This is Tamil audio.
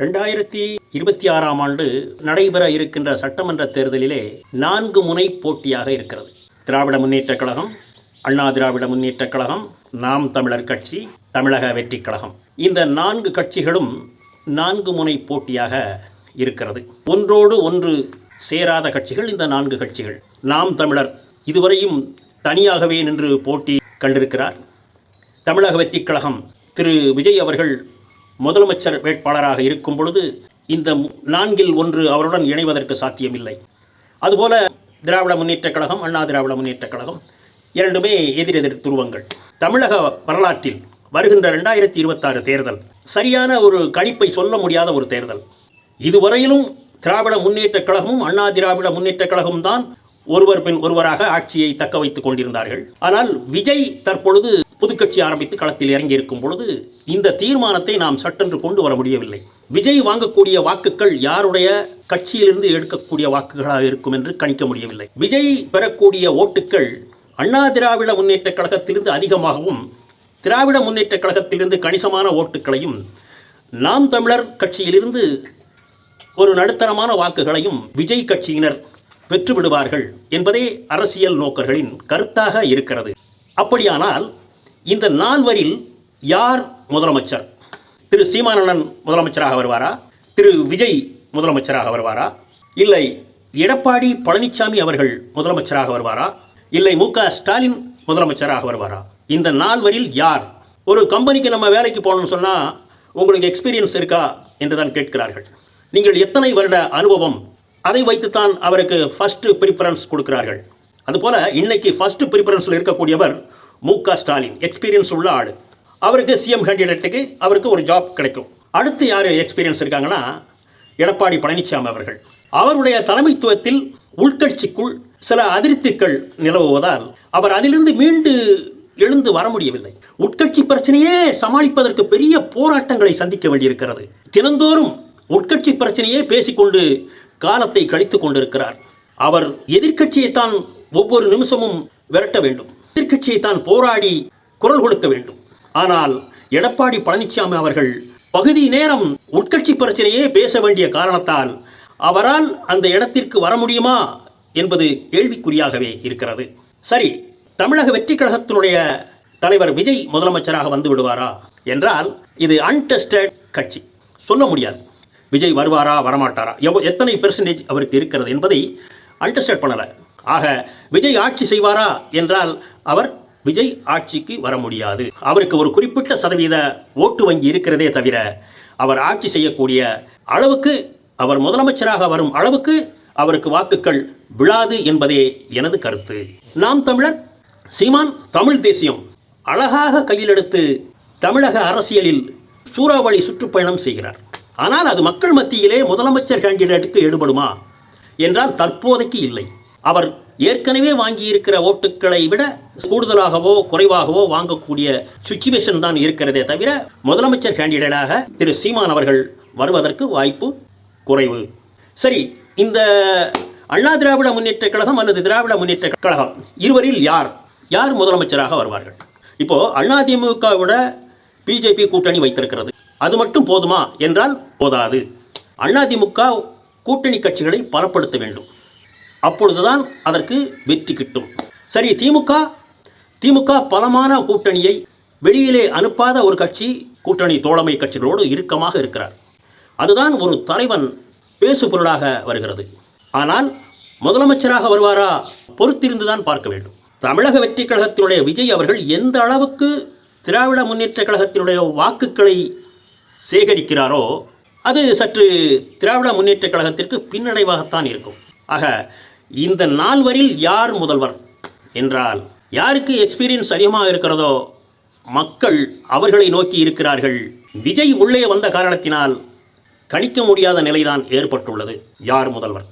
ரெண்டாயிரத்தி இருபத்தி ஆறாம் ஆண்டு நடைபெற இருக்கின்ற சட்டமன்ற தேர்தலிலே நான்கு முனை போட்டியாக இருக்கிறது. திராவிட முன்னேற்றக் கழகம் அண்ணா திராவிட முன்னேற்றக் கழகம் நாம் தமிழர் கட்சி தமிழக வெற்றிக் கழகம். இந்த நான்கு கட்சிகளும் நான்கு முனை போட்டியாக இருக்கிறது. ஒன்றோடு ஒன்று சேராத கட்சிகள் இந்த நான்கு கட்சிகள். நாம் தமிழர் இதுவரையும் தனியாகவே நின்று போட்டி கண்டிருக்கிறார். தமிழக வெற்றிக் கழகம் திரு. விஜய் அவர்கள் முதலமைச்சர் வேட்பாளராக இருக்கும் பொழுது இந்த நான்கில் ஒன்று அவருடன் இணைவதற்கு சாத்தியமில்லை. அதுபோல திராவிட முன்னேற்றக் கழகம் அண்ணா திராவிட முன்னேற்றக் கழகம் இரண்டுமே எதிரெதிர் துருவங்கள். தமிழக வரலாற்றில் வருகின்ற ரெண்டாயிரத்தி இருபத்தாறு தேர்தல் சரியான ஒரு கணிப்பை சொல்ல முடியாத ஒரு தேர்தல். இதுவரையிலும் திராவிட முன்னேற்றக் கழகமும் அண்ணா திராவிட முன்னேற்றக் கழகமும் தான் ஒருவர் பின் ஒருவராக ஆட்சியை தக்க வைத்துக் கொண்டிருந்தார்கள். ஆனால் விஜய் தற்பொழுது புதுக்கட்சி ஆரம்பித்து களத்தில் இறங்கி இருக்கும் பொழுது இந்த தீர்மானத்தை நாம் சட்டென்று கொண்டு வர முடியவில்லை. விஜய் வாங்கக்கூடிய வாக்குகள் யாருடைய கட்சியிலிருந்து எடுக்கக்கூடிய வாக்குகளாக இருக்கும் என்று கணிக்க முடியவில்லை. விஜய் பெறக்கூடிய ஓட்டுக்கள் அண்ணா திராவிட முன்னேற்றக் கழகத்திலிருந்து அதிகமாகவும் திராவிட முன்னேற்றக் கழகத்திலிருந்து கணிசமான ஓட்டுக்களையும் நாம் தமிழர் கட்சியிலிருந்து ஒரு நடுத்தரமான வாக்குகளையும் விஜய் கட்சியினர் பெற்றுவிடுவார்கள் என்பதே அரசியல் நோக்கர்களின் கருத்தாக இருக்கிறது. அப்படியானால் இந்த நால்வரில் யார் முதலமைச்சர்? திரு சீமானந்தன் முதலமைச்சராக வருவாரா? திரு விஜய் முதலமைச்சராக வருவாரா? இல்லை எடப்பாடி பழனிசாமி அவர்கள் முதலமைச்சராக வருவாரா? இல்லை மு க ஸ்டாலின் முதலமைச்சராக வருவாரா? இந்த நால்வரில் யார்? ஒரு கம்பெனிக்கு நம்ம வேலைக்கு போகணும்னு சொன்னால் உங்களுக்கு எக்ஸ்பீரியன்ஸ் இருக்கா என்று தான் கேட்கிறார்கள். நீங்கள் எத்தனை வருட அனுபவம்? அதை வைத்துத்தான் அவருக்கு ஃபஸ்ட்டு ப்ரிஃபரன்ஸ் கொடுக்கிறார்கள். அதுபோல் இன்னைக்கு ஃபஸ்ட்டு ப்ரிஃபரன்ஸில் இருக்கக்கூடியவர் மு ஸ்டாலின் எக்ஸ்பீரியன்ஸ் உள்ள ஆள். அவருக்கு சிஎம் கேண்டிடேட்டுக்கு அவருக்கு ஒரு ஜாப் கிடைக்கும். அடுத்து யார் எக்ஸ்பீரியன்ஸ் இருக்காங்கன்னா எடப்பாடி பழனிசாமி அவர்கள். அவருடைய தலைமைத்துவத்தில் உள்கட்சிக்குள் சில அதிருப்திகள் நிலவுவதால் அவர் அதிலிருந்து மீண்டு எழுந்து வர முடியவில்லை. உட்கட்சி பிரச்சனையே சமாளிப்பதற்கு பெரிய போராட்டங்களை சந்திக்க வேண்டியிருக்கிறது. தினந்தோறும் உட்கட்சி பிரச்சனையே பேசிக்கொண்டு காலத்தை கழித்துக் கொண்டிருக்கிறார். அவர் எதிர்க்கட்சியைத்தான் ஒவ்வொரு நிமிஷமும் விரட்ட வேண்டும். எதிர்க்கட்சியைத்தான் போராடி குரல் கொடுக்க வேண்டும். ஆனால் எடப்பாடி பழனிசாமி அவர்கள் பகுதி நேரம் உட்கட்சி பிரச்சனையே பேச வேண்டிய காரணத்தால் அவரால் அந்த இடத்திற்கு வர முடியுமா என்பது கேள்விக்குறியாகவே இருக்கிறது. சரி தமிழக வெற்றி கழகத்தினுடைய தலைவர் விஜய் முதலமைச்சராக வந்து விடுவாரா என்றால் இது அன்டெஸ்டட் கட்சி. சொல்ல முடியாது. விஜய் வருவாரா வரமாட்டாரா? எவ்வளோ எத்தனை பெர்சன்டேஜ் அவருக்கு இருக்கிறது என்பதை அன்டெஸ்டட் பண்ணலை. ஆக விஜய் ஆட்சி செய்வாரா என்றால் அவர் விஜய் ஆட்சிக்கு வர முடியாது. அவருக்கு ஒரு குறிப்பிட்ட சதவீத ஓட்டு வங்கி இருக்கிறதே தவிர அவர் ஆட்சி செய்யக்கூடிய அளவுக்கு அவர் முதலமைச்சராக வரும் அளவுக்கு அவருக்கு வாக்குகள் விழாது என்பதே எனது கருத்து. நாம் தமிழர் சீமான் தமிழ் தேசியம் அழகாக கையில் எடுத்து தமிழக அரசியலில் சூறாவளி சுற்றுப்பயணம் செய்கிறார். ஆனால் அது மக்கள் மத்தியிலே முதலமைச்சர் கேண்டிடேட்டுக்கு எடுபடுமா என்றால் தற்போதைக்கு இல்லை. அவர் ஏற்கனவே வாங்கியிருக்கிற ஓட்டுக்களை விட கூடுதலாகவோ குறைவாகவோ வாங்கக்கூடிய சுச்சுவேஷன் தான் இருக்கிறதே தவிர முதலமைச்சர் கேண்டிடேட்டாக திரு சீமான் அவர்கள் வருவதற்கு வாய்ப்பு குறைவு. சரி இந்த அண்ணா திராவிட முன்னேற்ற கழகம் அல்லது திராவிட முன்னேற்ற கழகம் இருவரில் யார்? யார் முதலமைச்சராக வருவார்கள்? இப்போது அதிமுக விட பிஜேபி கூட்டணி வைத்திருக்கிறது. அது மட்டும் போதுமா? என்றால் போதாது. அதிமுக கூட்டணி கட்சிகளை பலப்படுத்த வேண்டும். அப்பொழுதுதான் அதற்கு வெற்றி கிட்டும். சரி திமுக திமுக பலமான கூட்டணியை வெளியிலே அனுப்பாத ஒரு கட்சி கூட்டணி தோழமை கட்சிகளோடு இறுக்கமாக இருக்கிறார். அதுதான் ஒரு தலைவன் பேசு பொருளாக வருகிறது. ஆனால் முதலமைச்சராக வருவாரா? பொறுத்திருந்துதான் பார்க்க வேண்டும். தமிழக வெற்றி கழகத்தினுடைய விஜய் அவர்கள் எந்த அளவுக்கு திராவிட முன்னேற்ற கழகத்தினுடைய வாக்குகளை சேகரிக்கிறாரோ அது சற்று திராவிட முன்னேற்ற கழகத்திற்கு பின்னடைவாகத்தான் இருக்கும். ஆக இந்த நால்வரில் யார் முதல்வர்? என்றால் யாருக்கு எக்ஸ்பீரியன்ஸ் அதிகமாக இருக்கிறதோ மக்கள் அவர்களை நோக்கி இருக்கிறார்கள். விஜய் உள்ளே வந்த காரணத்தினால் கணிக்க முடியாத நிலைதான் ஏற்பட்டுள்ளது. யார் முதல்வர்?